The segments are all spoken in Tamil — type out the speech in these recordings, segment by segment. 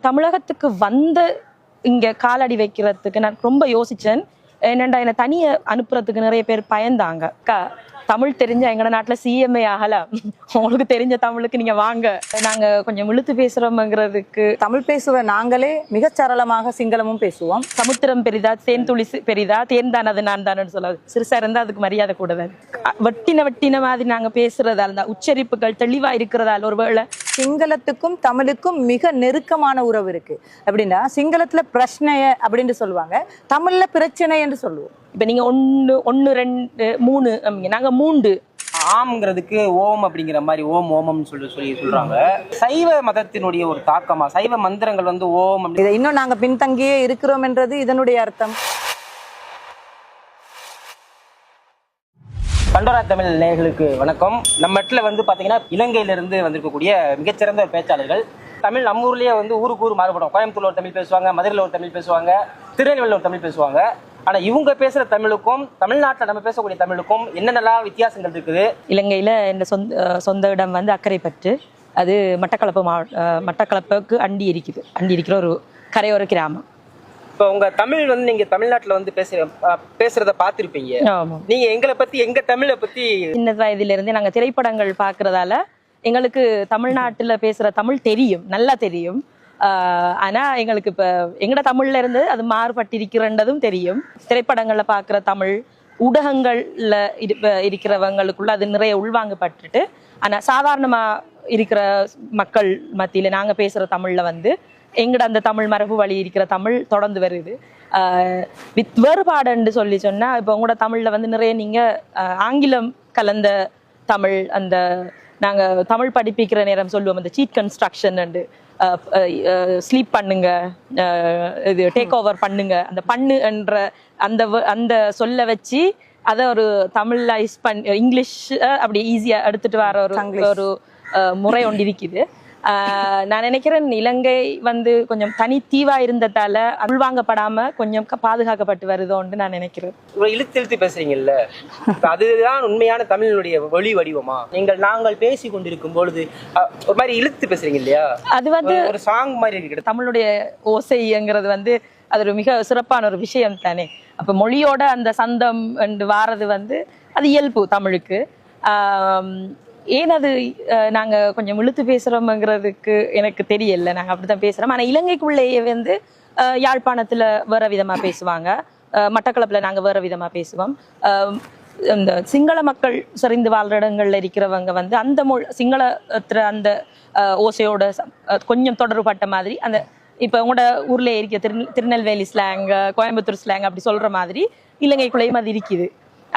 தமிழகத்துக்கு வந்து இங்க காலடி வைக்கிறதுக்கு நான் ரொம்ப யோசிச்சேன். என்னண்டா என்னை தனியை அனுப்புறதுக்கு நிறைய பேர் பயந்தாங்க. தமிழ் தெரிஞ்ச எங்கட நாட்டுல சிஎம்ஏ ஆகலாம் உங்களுக்கு தெரிஞ்ச தமிழுக்கு நீங்க வாங்க. நாங்க கொஞ்சம் இழுத்து பேசுறோம்ங்கிறதுக்கு தமிழ் பேசுவ நாங்களே மிகச் சரளமாக சிங்களமும் பேசுவோம். சமுத்திரம் பெரிதா தேன் துளி பெரிதா தேன் தான் அது நான் தானு சொல்லாது சிறுசா இருந்தா அதுக்கு மரியாதை கூடதான் வெட்டின வெட்டின மாதிரி நாங்க பேசுறதால தான் உச்சரிப்புகள் தெளிவா இருக்கிறதால ஒருவேளை சிங்களத்துக்கும் தமிழுக்கும் மிக நெருக்கமான உறவு இருக்கு. அப்படின்னா சிங்களத்துல பிரச்சனைய அப்படின்னு சொல்லுவாங்க. தமிழ்ல பிரச்சனை என்று சொல்லுவோம். இப்ப நீங்க ஒன்னு ஒன்னு ரெண்டு மூணு அப்படிங்க. நாங்க மூண்டு. ஆம்ங்கிறதுக்கு ஓம் அப்படிங்கிற மாதிரி ஓம் ஓமம்னு சொல்லி சொல்லி சொல்றாங்க. சைவ மதத்தினுடைய ஒரு தாக்கமா? சைவ மந்திரங்கள் வந்து ஓம் அப்படி இதை இன்னும் நாங்க பின்தங்கியே இருக்கிறோம் என்றது இதனுடைய அர்த்தம். பண்டோரா தமிழ் நேயர்களுக்கு வணக்கம். நம்ம இடத்துல வந்து பாத்தீங்கன்னா இலங்கையில இருந்து வந்திருக்கக்கூடிய மிகச்சிறந்த ஒரு பேச்சாளர்கள். தமிழ் நம்ம ஊர்லயே வந்து ஊருக்கு ஊர் மாறுபடும். கோயம்புத்தூர்ல ஒரு தமிழ் பேசுவாங்க மதுரையில ஒரு தமிழ் பேசுவாங்க திருநெல்வேலியில் ஒரு தமிழ் பேசுவாங்க. ஆனா இவங்க பேசுற தமிழுக்கும் தமிழ்நாட்டுல நம்ம பேசக்கூடிய தமிழுக்கும் என்னென்னலாம் வித்தியாசங்கள் இருக்குது? இலங்கையில இந்த சொந்த சொந்த இடம் வந்து அக்கரைப்பற்று. அது மட்டக்களப்பு மாவட்ட மட்டக்களப்புக்கு அண்டி இருக்குது. அண்டி இருக்கிற ஒரு கரையோர கிராமம். இப்போ உங்க தமிழ் வந்து நீங்க தமிழ்நாட்டுல வந்து பேசுற பேசுறத பார்த்திருப்பீங்க. நீங்க எங்களை பத்தி எங்க தமிழை பத்தி சின்ன வயதில இருந்தே நாங்க திரைப்படங்கள் பார்க்கறதால எங்களுக்கு தமிழ்நாட்டுல பேசுற தமிழ் தெரியும் நல்லா தெரியும். ஆஹ் ஆனா எங்களுக்கு இப்ப எங்கட தமிழ்ல இருந்து அது மாறுபட்டிருக்கிறன்றதும் தெரியும். திரைப்படங்கள்ல பார்க்குற தமிழ் ஊடகங்கள்ல இருப்ப- இருக்கிறவங்களுக்குள்ள அது நிறைய உள்வாங்கப்பட்டுட்டு ஆனா சாதாரணமா இருக்கிற மக்கள் மத்தியில நாங்க பேசுற தமிழ்ல வந்து எங்கட அந்த தமிழ் மரபு வழி இருக்கிற தமிழ் தொடர்ந்து வருது. ஆஹ் வித் வேறுபாடுன்னு சொல்லி சொன்னா இப்போ உங்களோட தமிழ்ல வந்து நிறைய நீங்க ஆங்கிலம் கலந்த தமிழ் அந்த நாங்க தமிழ் படிப்பிக்கிற நேரம் சொல்லுவோம் அந்த சீட் கன்ஸ்ட்ரக்ஷன் அண்டு ஸ்லீப் பண்ணுங்க. இது டேக் ஓவர் பண்ணுங்க. அந்த பண்ணு என்ற அந்த அந்த சொல்ல வச்சு அதை ஒரு தமிழ்லைஸ் பண்ணி இங்கிலீஷ் அப்படி ஈஸியா எடுத்துட்டு வர ஒரு. ஒரு முறை ஒன்று இருக்குது. நான் நினைக்கிறேன் இலங்கை வந்து கொஞ்சம் தனித்தீவா இருந்ததால உள்வாங்கப்படாம கொஞ்சம் பாதுகாக்கப்பட்டு வருதோன்னு நான் நினைக்கிறேன். இழுத்து இழுத்து பேசுறீங்கல்ல? அதுதான் உண்மையான தமிழினுடைய ஒளி வடிவமா? நீங்கள் நாங்கள் பேசி கொண்டிருக்கும் பொழுது ஒரு மாதிரி இழுத்து பேசுறீங்க இல்லையா? அது வந்து ஒரு- சாங் மாதிரி இருக்கு தமிழுடைய ஓசைங்கிறது வந்து அது ஒரு மிக சிறப்பான ஒரு விஷயம் தானே. அப்ப மொழியோட அந்த சந்தம் வாரது வந்து அது இயல்பு தமிழுக்கு. ஏன் அது நாங்கள் கொஞ்சம் இழுத்து பேசுகிறோமுங்கிறதுக்கு எனக்கு தெரியல. நாங்க அப்படிதான் பேசுறோம். ஆனால் இலங்கைக்குள்ளேயே வந்து யாழ்ப்பாணத்தில் யாழ்ப்பாணத்துல வேற விதமா பேசுவாங்க. மட்டக்களப்பில் மட்டக்களப்புல நாங்க வேற விதமா பேசுவோம். இந்த சிங்கள மக்கள் சரிந்து வாழ்ற இடங்கள்ல இருக்கிறவங்க வந்து அந்த மொழி சிங்களத்துல அந்த ஓசையோட கொஞ்சம் தொடர்பட்ட மாதிரி அந்த இப்போ உங்களோட ஊர்ல இருக்க திரு திருநெல்வேலி ஸ்லாங் கோயம்புத்தூர் ஸ்லாங் அப்படி சொல்ற மாதிரி இலங்கைக்குள்ளேயும் அது இருக்குது.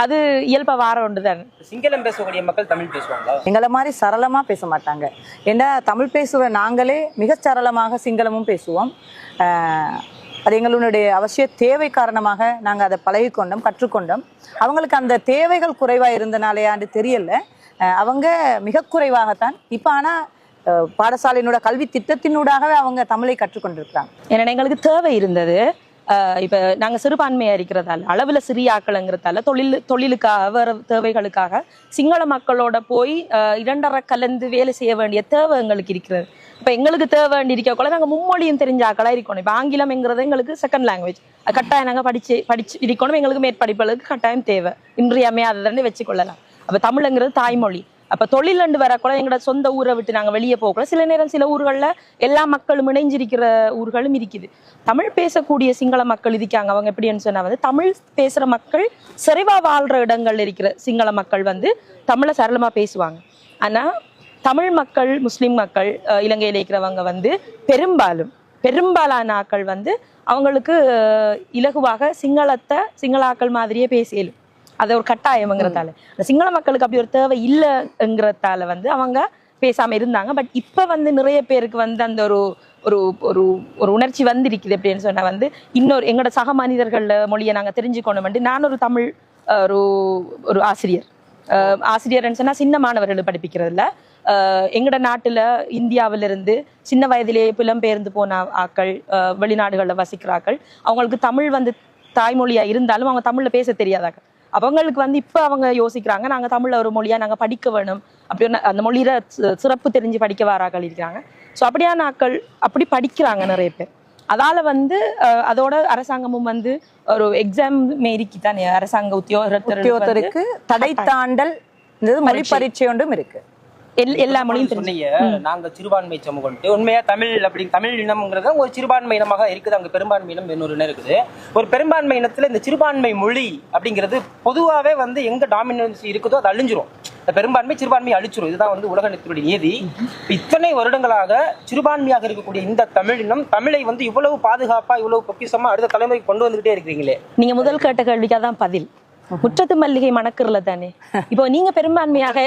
அது இயல்பா வார ஒன்று தான் சிங்களம் பேசக்கூடிய மக்கள் தமிழ் பேசுவாங்களா? எங்களை மாதிரி சரளமா பேச மாட்டாங்க. ஏன்னா தமிழ் பேசுவ நாங்களே மிகச் சரளமாக சிங்களமும் பேசுவோம். அது எங்களுடைய அவசிய தேவை காரணமாக நாங்கள் அதை பழகிக்கொண்டோம் கற்றுக்கொண்டோம். அவங்களுக்கு அந்த தேவைகள் குறைவாக இருந்தனாலேயாண்டு தெரியல. அவங்க மிக குறைவாகத்தான். இப்போ ஆனால் பாடசாலையினோட கல்வி திட்டத்தினூடாகவே அவங்க தமிழை கற்றுக்கொண்டிருக்கிறாங்க. ஏன்னா எங்களுக்கு தேவை இருந்தது. இப்ப நாங்க சிறுபான்மையா இருக்கிறதால அளவுல சிறிய ஆக்களங்கிறதால தொழில் தொழிலுக்காக வேற தேவைகளுக்காக சிங்கள மக்களோட போய் அஹ், இரண்டரை கலந்து வேலை செய்ய வேண்டிய தேவை எங்களுக்கு இருக்கிறது. இப்ப எங்களுக்கு தேவை வேண்டி இருக்கக்குள்ள நாங்க மும்மொழியும் தெரிஞ்ச ஆக்களா இருக்கணும். இப்போ ஆங்கிலம்ங்கிறது எங்களுக்கு செகண்ட் லாங்குவேஜ் கட்டாயம் நாங்க படிச்சு படிச்சு இருக்கணும். எங்களுக்கு மேற்படிப்புகளுக்கு கட்டாயம் தேவை. இன்றியமையாததுன்னு வச்சுக்கொள்ளலாம். அப்போ தமிழ்ங்கிறது தாய்மொழி. அப்ப தொழிலண்டு வரக்கூட எங்களோட சொந்த ஊரை விட்டு நாங்க வெளியே போகக்கூட சில நேரம் சில ஊர்கள்ல எல்லா மக்களும் இணைஞ்சிருக்கிற ஊர்களும் இருக்குது. தமிழ் பேசக்கூடிய சிங்கள மக்கள் இருக்காங்க. அவங்க எப்படின்னு சொன்னா வந்து தமிழ் பேசுற மக்கள் சிறைவா வாழ்ற இடங்கள்ல இருக்கிற சிங்கள மக்கள் வந்து தமிழை சரளமா பேசுவாங்க. ஆனா தமிழ் மக்கள் முஸ்லிம் மக்கள் அஹ், இலங்கையில இருக்கிறவங்க வந்து பெரும்பாலும் பெரும்பாலான ஆக்கள் வந்து அவங்களுக்கு இலகுவாக சிங்களத்தை சிங்களாக்கள் மாதிரியே பேசியலும் அது ஒரு கட்டாயம்ங்கிறதால. அந்த சிங்கள மக்களுக்கு அப்படி ஒரு தேவை இல்லைங்கிறதால வந்து அவங்க பேசாம இருந்தாங்க. பட் இப்ப வந்து நிறைய பேருக்கு வந்து அந்த ஒரு ஒரு ஒரு ஒரு உணர்ச்சி வந்திருக்குது அப்படின்னு சொன்னா வந்து இன்னொரு எங்களோட சக மனிதர்கள் மொழியை நாங்க தெரிஞ்சுக்கணும் நான் ஒரு தமிழ் ஒரு ஒரு ஆசிரியர். ஆசிரியர்னு சொன்னா சின்ன மாணவர்கள் படிப்பிக்கிறதுல. எங்கட நாட்டுல இந்தியாவில இருந்து சின்ன வயதிலேயே புலம்பெயர்ந்து போன ஆக்கள் வெளிநாடுகள்ல வசிக்கிற ஆக்கள் அவங்களுக்கு தமிழ் வந்து தாய்மொழியா இருந்தாலும் அவங்க தமிழ்ல பேச தெரியாதாங்க அவங்களுக்கு வந்து இப்ப அவங்க யோசிக்கிறாங்க நாங்க தமிழ்ல ஒரு மொழியா நாங்க படிக்க வேணும். அப்படி ஒண்ணு அந்த மொழியில சிறப்பு தெரிஞ்சு படிக்க வராக்கள் இருக்கிறாங்க. ஸோ அப்படியான ஆட்கள் அப்படி படிக்கிறாங்க நிறைய பேர். அதால வந்து அதோட அரசாங்கமும் வந்து ஒரு எக்ஸாம் மாரிக்கு தானே அரசாங்க உத்தியோகத்தர் உத்தியோகத்தருக்கு தடை தாண்டல் மொழி பரீட்சை. பரீட்சை ஒன்றும் இருக்கு. எல்லா மொழியும் சொன்னீங்க நாங்க சிறுபான்மை சமூகம் உண்மையா தமிழ் அப்படி தமிழ் இனம்ங்கிறது ஒரு சிறுபான்மை இனமாக இருக்குது அங்க பெரும்பான்மை இனம் இன்னொரு இனம் இருக்குது. ஒரு பெரும்பான்மை இனத்துல இந்த சிறுபான்மை மொழி அப்படிங்கிறது பொதுவாவே வந்து எங்க டாமினன்ஸ் இருக்குதோ அது அழிஞ்சிரும். இந்த பெரும்பான்மை சிறுபான்மை அழிச்சிரும். இதுதான் வந்து உலக நிலத்தினுடைய நீதி. இத்தனை வருடங்களாக சிறுபான்மையாக இருக்கக்கூடிய இந்த தமிழ் இனம் தமிழை வந்து இவ்வளவு பாதுகாப்பா இவ்வளவு பொக்கிஷமா அடுத்த தலைமுறைக்கு கொண்டு வந்துகிட்டே இருக்கிறீங்களே. நீங்க முதல் கேட்ட கேள்விக்கு அதான் பதில். முற்றத்து மல்லிகை மணக்கிறல தானே? இப்போ நீங்க பெரும்பான்மையாக?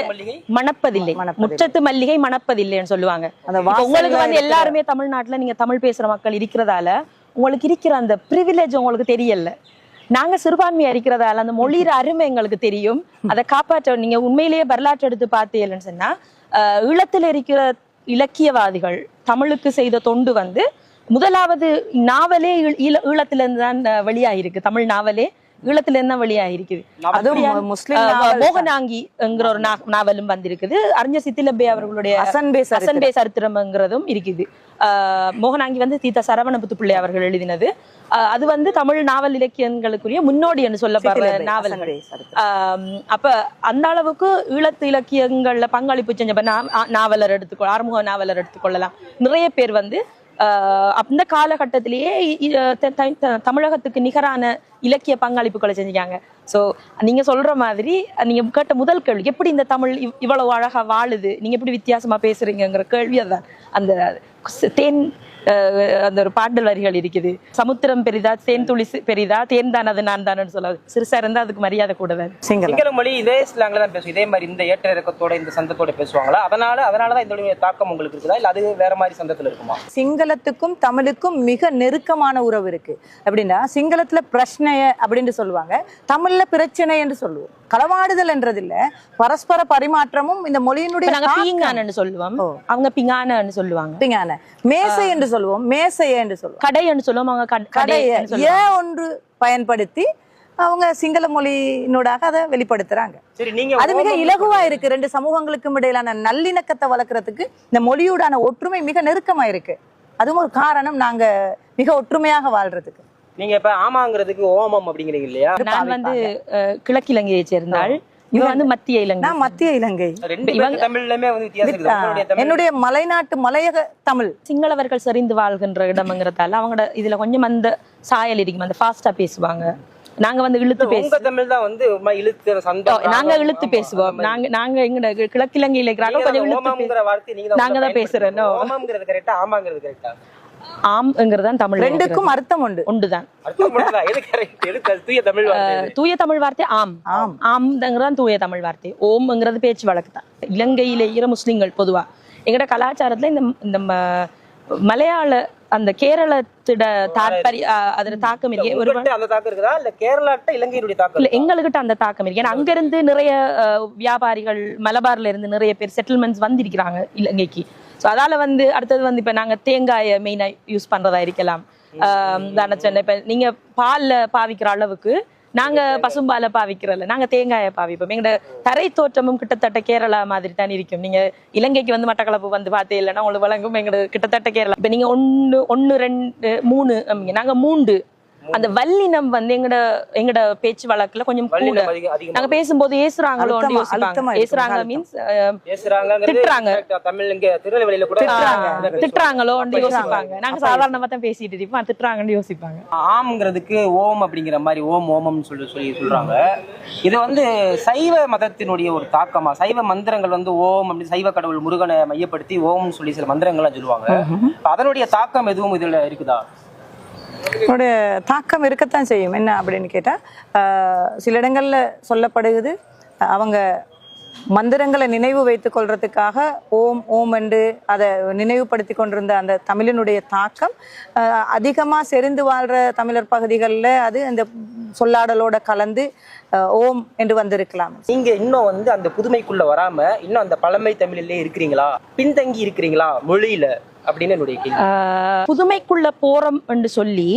மணப்பதில்லை. முற்றத்து மல்லிகை மணப்பதில்லைன்னு சொல்லுவாங்க. உங்களுக்கு வந்து எல்லாருமே தமிழ்நாட்டுல நீங்க தமிழ் பேசுற மக்கள் இருக்கிறதால உங்களுக்கு இருக்கிற அந்த ப்ரிவிலேஜ் உங்களுக்கு தெரியல. நாங்க சிறுபான்மையா இருக்கிறதால அந்த மொழியிற அருமை எங்களுக்கு தெரியும். அதை காப்பாற்ற நீங்க உண்மையிலேயே வரலாற்று எடுத்து பார்த்தீங்கன்னு சொன்னா ஈழத்துல இருக்கிற இலக்கியவாதிகள் தமிழுக்கு செய்த தொண்டு வந்து முதலாவது நாவலே ஈழ- ஈழ- ஈழத்துல இருந்து தான் வெளியாயிருக்கு. தமிழ் நாவலே ஈழத்துல இருந்து தான் வெளியாயிருக்குது அதுவும்? முஸ்லிம் ஆஹ், நாவல் மோகனாங்கி என்கிற ஒரு நாவலும் வந்திருக்குது. அறிஞர் சித்திலப்பே அவர்களுடைய அசன்பே சரித்திரம். அசன்பே சரித்திரம்ங்கிறதும் இருக்குது. மோகனாங்கி வந்து தீத்த சரவணபுத்து பிள்ளை அவர்கள் எழுதினது. அது வந்து தமிழ் நாவல் இலக்கியங்களுக்குரிய முன்னோடி என்று சொல்லப்படுற. ஆம், அப்ப அந்த அளவுக்கு ஈழத்து இலக்கியங்கள்ல பங்களிப்பு செஞ்ச நாவலர் எடுத்துக்கொள்ள ஆறுமுக நாவலர் எடுத்துக்கொள்ளலாம். நிறைய பேர் வந்து அந்த காலகட்டத்திலேயே த- தமிழகத்துக்கு நிகரான இலக்கிய பங்களிப்புகளை செஞ்சுக்காங்க சோ நீங்க சொல்ற மாதிரி நீங்க கேட்ட முதல் கேள்வி எப்படி இந்த தமிழ் இவ்வளவு அழகா வாழுது? நீங்க எப்படி வித்தியாசமா பேசுறீங்கிற கேள்வி அதான் அந்த தேன் அந்த ஒரு பாடல் வரிகள் இருக்குது. சமுத்திரம் பெரிதா தேன் துளி பெரிதா தேன் தான் அது நான் தானு சொல்லாது. சிறுசா இருந்தா அதுக்கு மரியாதை கூட தான் சிங்கள மொழி இதே ஸ்லாங்ல தான் பேசும். இதே மாதிரி இந்த ஏற்ற இறக்கத்தோட இந்த சந்தத்தோட பேசுவாங்களா? அதனால அதனாலதான் இதோடைய தாக்கம் உங்களுக்கு இருக்குதா? இல்ல அது வேற மாதிரி சந்தத்துல இருக்குமா? சிங்களத்துக்கும் தமிழுக்கும் மிக நெருக்கமான உறவு இருக்கு. அப்படின்னா சிங்களத்துல பிரச்சனைய அப்படின்னு சொல்லுவாங்க. தமிழ்ல பிரச்சனை என்று சொல்லுவோம். களவாடுதல் என்றது இல்ல பரஸ்பர பரிமாற்றமும் இந்த மொழியினுடைய நாங்க. பீங்கானன்னு சொல்லுவோம். அவங்க பிங்கானன்னு சொல்லுவாங்க. பிங்கான. மேசை என்று சொல்லுவோம் மேசைய என்று சொல்லுவோம் கடைன்னு சொல்லுவோம் அவங்க. கட- கடைய ஏ ஒன்று பயன்படுத்தி அவங்க சிங்கள மொழியினூடாக அதை வெளிப்படுத்துறாங்க. சரி நீங்க அது மிக இலகுவா இருக்கு. ரெண்டு சமூகங்களுக்கும் இடையிலான நல்லிணக்கத்தை வளர்க்கறதுக்கு இந்த மொழியோடான ஒற்றுமை மிக நெருக்கமா இருக்கு. அதுவும் ஒரு காரணம் நாங்க மிக ஒற்றுமையாக வாழ்றதுக்கு. நீங்க இப்ப ஆமாங்கிறதுக்கு ஓமம் அப்படிங்கிறீங்க இல்லையா? நான் வந்து அஹ், கிழக்கிலங்கையை சேர்ந்தாள் இவங்க வந்து மத்திய இலங்கை. நான் மத்திய இலங்கை. தமிழ்லயுமே வந்து என்னுடைய மலைநாட்டு மலையக தமிழ். சிங்களவர்கள் செறிந்து வாழ்கின்ற இடம்ங்கிறதால அவங்களோட இதுல கொஞ்சம் அந்த சாயல் இருக்கும். அந்த ஃபாஸ்டா பேசுவாங்க. நாங்க வந்து இழுத்து உங்க பேசுவோம் தமிழ் தான் வந்து இழுத்து நாங்க இழுத்து பேசுவோம். நாங்க நாங்க எங்க கிழக்கிலங்கையில இருக்கிறாங்க. கொஞ்சம் இழுத்து நீங்க தான் பேசுறோம், கரெக்டா ஆமாங்கிறது கரெக்டா ஆம்ங்கிறது தான் தமிழ் ரெண்டுக்கும் அர்த்தம் உண்டு. ஒன்றுதான் அர்த்தம் பண்ணுறதா எது கரெக்ட் எது க- தூய தமிழ் வார்த்தை இது? தூய தமிழ் வார்த்தை ஆம். ஆம். ஆம்ங்கிறது தான் தூய தமிழ் வார்த்தை. ஓம்ங்கிறது பேச்சு வழக்கு தான் இலங்கையில இருக்கிற முஸ்லிம்கள் பொதுவா. எங்கட கலாச்சாரத்துல இந்த இந்த மலையாள அந்த கேரளத்திட தாற்பரிய அதுல தாக்கம் இருக்கு ஒரு அந்த தாக்கம் இருக்குதா? இல்ல கேரளாட்ட இலங்கையினுடைய தாக்கம் இல்ல? எங்ககிட்ட அந்த தாக்கம் இருக்கு. ஏன்னா அங்கிருந்து நிறைய அஹ், வியாபாரிகள் மலபார்ல இருந்து நிறைய பேர் செட்டில்மெண்ட்ஸ் வந்திருக்கிறாங்க இலங்கைக்கு. ஸோ அதால வந்து அடுத்தது வந்து இப்ப நாங்க தேங்காயை மெயினா யூஸ் பண்றதா இருக்கலாம். ஆஹ் தானே சொன்னேன் இப்ப நீங்க பால்ல பாவிக்கிற அளவுக்கு நாங்க பசும்பாலை பாவிக்கிறோம்ல நாங்க தேங்காயை பாவிப்போம் எங்களோட தரை தோற்றமும் கிட்டத்தட்ட கேரளா மாதிரி தான் இருக்கும் நீங்க இலங்கைக்கு வந்து மட்டக்களப்பு வந்து பார்த்தே இல்லைன்னா உங்களுக்கு வழங்கும் எங்களோட கிட்டத்தட்ட கேரளா இப்ப நீங்க ஒன்னு ஒன்னு ரெண்டு மூணு. நாங்க மூண்டு அந்த வல்லினம் வந்து எங்கட எங்கட பேச்சு வழக்குல கொஞ்சம் கூட. வல்லினம் அதிகம் அதிகமா நாங்க பேசும்போது ஏசுறாங்களோ ஏசுறாங்க. மீன்ஸ் திட்டுறாங்க. தமிழ் இங்க திருநெல்வேலியில கூட. திட்டுறாங்களோ யோசிப்பாங்க. நாங்க சாதாரணமா தான் பேசிட்டு இருப்போம். திட்டுறாங்கன்னு யோசிப்பாங்க. ஆம்ங்கிறதுக்கு ஓம் அப்படிங்கிற மாதிரி ஓம் ஓமம்னு சொல்லி சொல்லி சொல்றாங்க. இது வந்து சைவ மதத்தினுடைய ஒரு தாக்கமா? சைவ மந்திரங்கள் வந்து ஓம் அப்படி சைவ கடவுள் முருகனை மையப்படுத்தி ஓம்னு சொல்லி சில மந்திரங்கள்லாம் சொல்லுவாங்க. அதனுடைய தாக்கம் எதுவும் இதுல இருக்குதா? என்னுடைய தாக்கம் இருக்கத்தான் செய்யும். என்ன அப்படின்னு கேட்டால் சில இடங்களில் சொல்லப்படுகிறது அவங்க மந்திரங்களை நினைவு வைத்துக் கொள்றதுக்காக ஓம் ஓம் என்று அதை நினைவுபடுத்தி கொண்டிருந்த அந்த தமிழினுடைய தாக்கம் ஆஹ், அதிகமா செறிந்து வாழ்ற தமிழர் பகுதிகளில் அது அந்த சொல்லாடலோட கலந்து ஓம் என்று வந்திருக்கலாம். நீங்க இன்னும் வந்து அந்த புதுமைக்குள்ள வராம இன்னும் அந்த பழமை தமிழிலே இருக்கிறீங்களா? பின்தங்கி இருக்கிறீங்களா மொழியில? அப்படின்னு என்னுடைய கேள்வி. ஆஹ் புதுமைக்குள்ள போறோம் என்று சொல்லி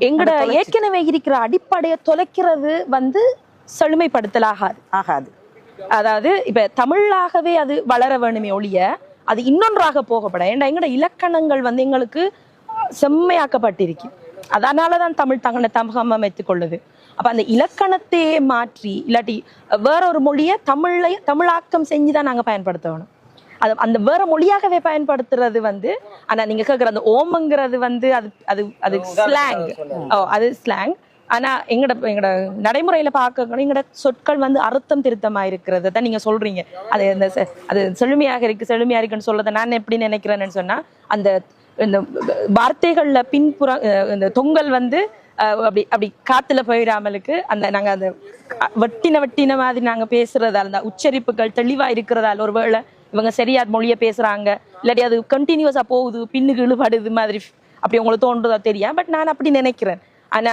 எங்கட ஏற்கனவே இருக்கிற அடிப்படையை தொலைக்கிறது வந்து செழுமைப்படுத்தலாகாது. ஆகாது. அதாவது இப்ப தமிழாகவே அது வளர வேணுமே ஒழிய அது இன்னொன்றாக போகப்பட. ஏன்னா எங்களோட இலக்கணங்கள் வந்து எங்களுக்கு செம்மையாக்கப்பட்டிருக்கு. அதனால தான் தமிழ் தங்களை தமகம் அமைத்துக் கொள்ளுது. அப்ப அந்த இலக்கணத்தையே மாற்றி இல்லாட்டி வேற ஒரு மொழியை தமிழை தமிழாக்கம் செஞ்சு தான் நாங்க பயன்படுத்த வேணும். அது அந்த வேற மொழியாகவே பயன்படுத்துறது வந்து ஆனா நீங்க கேக்குற அந்த ஓமங்கிறது வந்து அது அது அது ஸ்லாங் ஓ அது ஸ்லாங் ஆனா எங்கட எங்கட நடைமுறையில் பார்க்க எங்கட சொற்கள் வந்து அர்த்தம் திருத்தமாக இருக்கிறத. தான் நீங்கள் சொல்றீங்க. அது இந்த செ- அது செழுமையாக இருக்கு செழுமையாக இருக்குன்னு சொல்லதை நான் எப்படி நினைக்கிறேன்னு சொன்னால் அந்த இந்த வார்த்தைகளில் பின்புற இந்த தொங்கல் வந்து அப்படி அப்படி காத்துல போயிடாமலுக்கு அந்த நாங்க அந்த வெட்டின வெட்டின மாதிரி நாங்க பேசுறதால அந்த உச்சரிப்புகள் தெளிவா இருக்கிறதால ஒருவேளை இவங்க சரியா மொழியை பேசுறாங்க இல்லாட்டி அது கண்டினியூஸா போகுது பின்னுக்கு இழுபடுது மாதிரி அப்படி உங்களுக்கு தோன்றதா தெரியும் பட் நான் அப்படி நினைக்கிறேன். ஆனா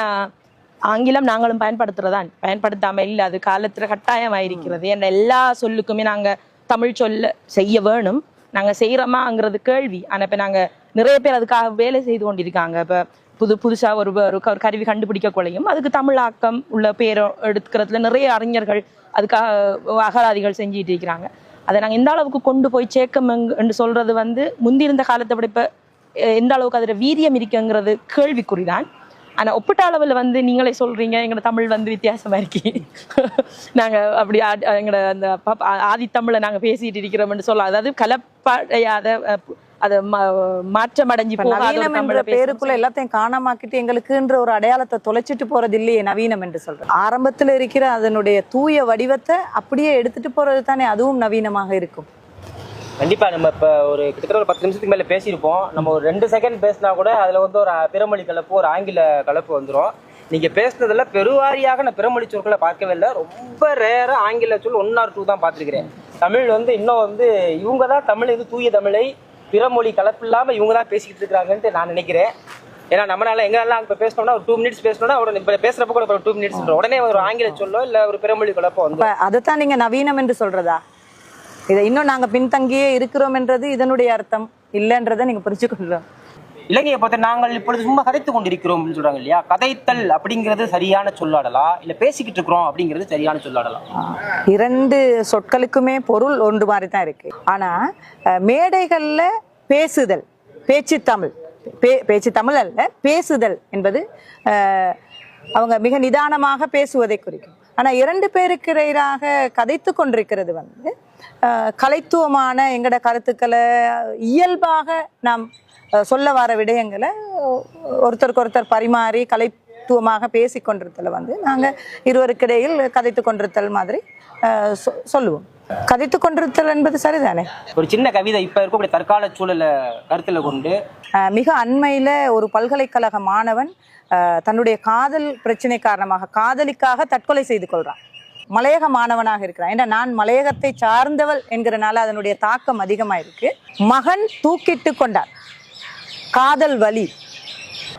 ஆங்கிலம் நாங்களும் பயன்படுத்துறதான் பயன்படுத்தாம இல்லை அது காலத்துல கட்டாயமாயிருக்கிறது. என்ற எல்லா சொல்லுக்குமே நாங்க தமிழ் சொல்ல செய்ய வேணும். நாங்க செய்யறோமாங்கிறது கேள்வி. ஆனா இப்ப நாங்க நிறைய பேர் அதுக்காக வேலை செய்து கொண்டிருக்காங்க. இப்ப புது புதுசா ஒரு ஒரு க- கருவி கண்டுபிடிக்க கொள்ளையும் அதுக்கு தமிழாக்கம் உள்ள பேரை எடுக்கிறதுல நிறைய அறிஞர்கள் அதுக்காக அகராதிகள் செஞ்சிட்டு இருக்கிறாங்க. அதை நாங்க எந்த அளவுக்கு கொண்டு போய் சேர்க்கம் என்று சொல்றது வந்து முந்திருந்த காலத்தை விட இப்ப எந்த அளவுக்கு அதில் வீரியம் இருக்குங்கிறது கேள்விக்குறிதான். ஆனா ஒப்பிட்ட அளவுல வந்து நீங்களே சொல்றீங்க எங்களோட தமிழ் வந்து வித்தியாசமா இருக்கு. நாங்க அப்படி எங்களோட அந்த ப- ஆதி தமிழை நாங்க பேசிட்டு இருக்கிறோம்னு சொல்ல அதாவது கலப்படையாத அது ம- மாற்றமடைஞ்சு இப்ப போகாத ஒரு நவீனம் என்ற. பேருக்குள்ள எல்லாத்தையும் காணாமாக்கிட்டு எங்களுக்குன்ற ஒரு அடையாளத்தை தொலைச்சிட்டு போறது இல்லையே நவீனம் என்று சொல்றேன். ஆரம்பத்துல இருக்கிற அதனுடைய தூய வடிவத்தை அப்படியே எடுத்துட்டு போறது தானே அதுவும் நவீனமாக இருக்கும். கண்டிப்பா நம்ம இப்ப ஒரு கிட்டத்தட்ட ஒரு பத்து நிமிஷத்துக்கு மேல பேசியிருப்போம். நம்ம ஒரு ரெண்டு செகண்ட் பேசினா கூட அதுல வந்து ஒரு பிறமொழி கலப்பு ஒரு ஆங்கில கலப்பு வந்துடும் நீங்க பேசுனதுல பெருவாரியாக நான் பிறமொழி சொற்களை பார்க்கவே இல்லை. ரொம்ப ரேரா ஆங்கில சொல் ஒன் ஆர் டூ தான் பார்த்துருக்கிறேன். தமிழ் வந்து இன்னும் வந்து இவங்க தான் தமிழ் இது தூய தமிழை பிறமொழி கலப்பு இல்லாம இவங்க தான் பேசிக்கிட்டு இருக்காங்கன்ட்டு நான் நினைக்கிறேன். ஏன்னா நம்மளால எங்கெல்லாம் இப்போ பேசணும்னா ஒரு டூ மினிட்ஸ் பேசணும்னா உடனே இப்போ பேசுறப்ப கூட ஒரு டூ மினிட்ஸ் உடனே ஒரு ஆங்கில சொல்லோ இல்லை ஒரு பிறமொழி கலப்போ வந்து அப்ப அதைத்தான் நீங்க நவீனம் என்று சொல்றதா? இதை இன்னும் நாங்க பின்தங்கியே இருக்கிறோம் என்றது இதனுடைய அர்த்தம். இல்லைன்றதை நீங்க புரிஞ்சுக்கொள்றோம் இலங்கையை பொறுத்த நாங்கள் இப்பொழுது சும்மா கதைத்து கொண்டிருக்கிறோம் சொல்றாங்க இல்லையா? கதைத்தல் அப்படிங்கிறது சரியான சொல்லாடலா? இல்ல பேசிக்கிட்டு இருக்கிறோம் அப்படிங்கிறது சரியான சொல்லாடலா? இரண்டு சொற்களுக்குமே பொருள் ஒன்று மாதிரி தான் இருக்கு. ஆனா மேடைகள்ல பேசுதல் பேச்சு தமிழ் பேச்சு தமிழ் அல்ல பேசுதல் என்பது அவங்க மிக நிதானமாக பேசுவதை குறிக்கும். ஆனா இரண்டு பேருக்கு இடையிலாக கதைத்து கொண்டிருக்கிறது வந்து கலைத்துவமான எங்கட கருத்துக்களை இயல்பாக நாம் சொல்ல வர விடயங்களை ஒருத்தருக்கு ஒருத்தர் பரிமாறி கலைத்துவமாக பேசி கொண்டிருத்தல வந்து நாங்க இருவருக்கு இடையில் கதைத்து கொண்டிருத்தல் மாதிரி சொல்லுவோம். கதைத்து கொண்டிருத்தல் என்பது சரிதானே? ஒரு சின்ன கவிதை இப்ப இருக்கக்கூடிய தற்கால சூழலை கருத்துல கொண்டு மிக அண்மையில ஒரு பல்கலைக்கழக மாணவன் அஹ், தன்னுடைய காதல் பிரச்சனை காரணமாக காதலிக்காக தற்கொலை செய்து கொள்றான். மலையக மாணவனாக இருக்கிறான். ஏன்னா நான் மலையகத்தை சார்ந்தவள் என்கிறனால அதனுடைய தாக்கம் அதிகமா இருக்கு மகன் தூக்கிட்டு கொண்டார். காதல் வலி.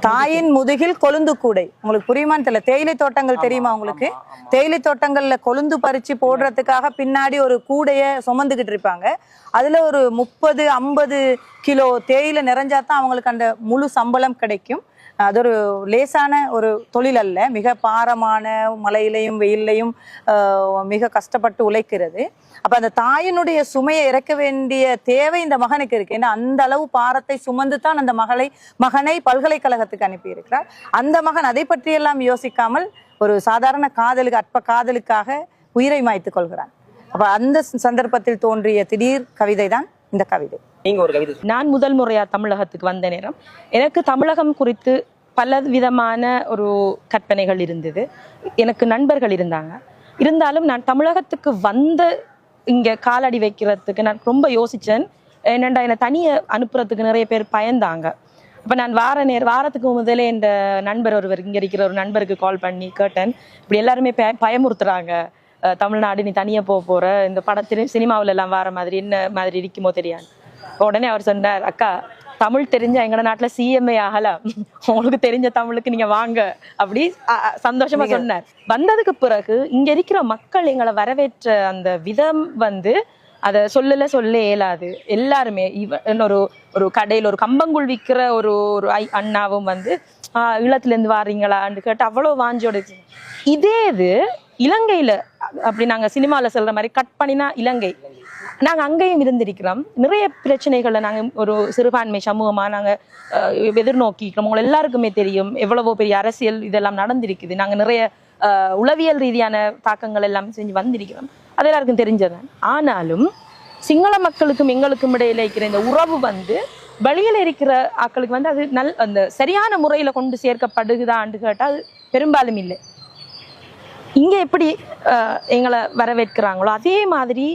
தாயின் முதுகில் கொழுந்து கூடை. உங்களுக்கு புரியுமான்னு தெரியல. தேயிலை தோட்டங்கள் தெரியுமா உங்களுக்கு? தேயிலை தோட்டங்கள்ல கொழுந்து பறிச்சு போடுறதுக்காக பின்னாடி ஒரு கூடைய சுமந்துக்கிட்டு இருப்பாங்க. அதுல ஒரு முப்பது ஐம்பது கிலோ தேயிலை நிறைஞ்சாதான் அவங்களுக்கு அந்த முழு சம்பளம் கிடைக்கும். அது ஒரு லேசான ஒரு தொழில் அல்ல. மிக பாரமான மலையிலையும் வெயில்லையும் ஆஹ், மிக கஷ்டப்பட்டு உழைக்கிறது. அப்போ அந்த தாயினுடைய சுமையை இறக்க வேண்டிய தேவை இந்த மகனுக்கு இருக்கு. ஏன்னா அந்த அளவு பாரத்தை சுமந்து தான் அந்த மகளை மகனை பல்கலைக்கழகத்துக்கு அனுப்பி இருக்கிறார் அந்த மகன் அதை பற்றியெல்லாம் யோசிக்காமல் ஒரு சாதாரண காதலுக்கு அற்ப காதலுக்காக உயிரை மாய்த்துக் கொள்கிறான். அப்போ அந்த சந்தர்ப்பத்தில் தோன்றிய திடீர் கவிதை தான் இந்த கவிதை. நீங்க ஒரு கவிதை நான் முதல் முறையா தமிழகத்துக்கு வந்த நேரம். எனக்கு தமிழகம் குறித்து பல விதமான ஒரு கற்பனைகள் இருந்தது. எனக்கு நண்பர்கள் இருந்தாங்க. இருந்தாலும் நான் தமிழகத்துக்கு வந்த இங்க காலடி வைக்கிறதுக்கு நான் ரொம்ப யோசிச்சேன். என்னண்டா என்னை தனியை அனுப்புறதுக்கு நிறைய பேர் பயந்தாங்க. அப்ப நான் வார நேரம் வாரத்துக்கு முதலே இந்த நண்பர் ஒருவர் இங்க இருக்கிற ஒரு நண்பருக்கு கால் பண்ணி கேட்டேன். இப்படி எல்லாருமே பய- பயமுறுத்துறாங்க. தமிழ்நாடு நீ தனியா போக போற இந்த படத்திலும் சினிமாவுல எல்லாம் வர மாதிரி என்ன மாதிரி இருக்குமோ தெரியாது. உடனே அவர் சொன்னார் அக்கா தமிழ் தெரிஞ்ச எங்கட நாட்டுல சிஎம்ஏ ஆகலாம் உங்களுக்கு தெரிஞ்ச தமிழுக்கு நீங்க வாங்க. அப்படி சந்தோஷமா சொன்னார். வந்ததுக்கு பிறகு இங்க இருக்கிற மக்கள் எங்களை வரவேற்ற அந்த விதம் வந்து அத சொல்லல சொல்ல இயலாது. எல்லாருமே இவன் ஒரு ஒரு கடையில் ஒரு கம்பங்குள் விற்கிற ஒரு ஒரு ஐ அண்ணாவும் வந்து ஆஹ் ஈழத்துல இருந்து வாரீங்களான்னு கேட்டு அவ்வளவு வாஞ்சோட. இதே இது இலங்கையில அப்படி நாங்க சினிமால சொல்ற மாதிரி கட் பண்ணினா இலங்கை. நாங்கள் அங்கேயும் இருந்திருக்கிறோம். நிறைய பிரச்சனைகளை நாங்கள் ஒரு சிறுபான்மை சமூகமாக நாங்கள் அஹ், எதிர்நோக்கிக்கிறோம் உங்களை எல்லாருக்குமே தெரியும். எவ்வளவோ பெரிய அரசியல் இதெல்லாம் நடந்திருக்குது. நாங்கள் நிறைய உளவியல் ரீதியான தாக்கங்கள் எல்லாம் செஞ்சு வந்திருக்கிறோம். அது எல்லாருக்கும் தெரிஞ்சது. ஆனாலும் சிங்கள மக்களுக்கும் எங்களுக்கும் இடையில இருக்கிற இந்த உறவு வந்து வெளியில இருக்கிற ஆக்களுக்கு வந்து அது நல் அந்த சரியான முறையில கொண்டு சேர்க்கப்படுகுதான்னு கேட்டா அது பெரும்பாலும் இல்லை. இங்கே எப்படி எங்களை வரவேற்கிறாங்களோ அதே மாதிரி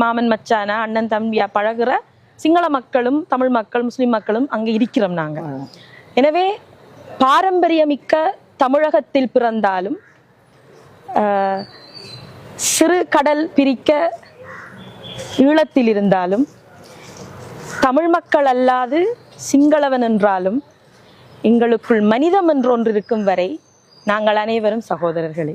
மாமன் மச்சானா அண்ணன் தம்பியா பழகுற சிங்கள மக்களும் தமிழ் மக்கள் முஸ்லிம் மக்களும் அங்க இருக்கிறோம் நாங்க. எனவே பாரம்பரியமிக்க தமிழகத்தில் பிறந்தாலும் சிறு கடல் பிரிக்க ஈழத்தில் இருந்தாலும் தமிழ் மக்கள் அல்லாது சிங்களவன் என்றாலும் எங்களுக்குள் மனிதம் என்று ஒன்று இருக்கும் வரை நாங்கள் அனைவரும் சகோதரர்களே.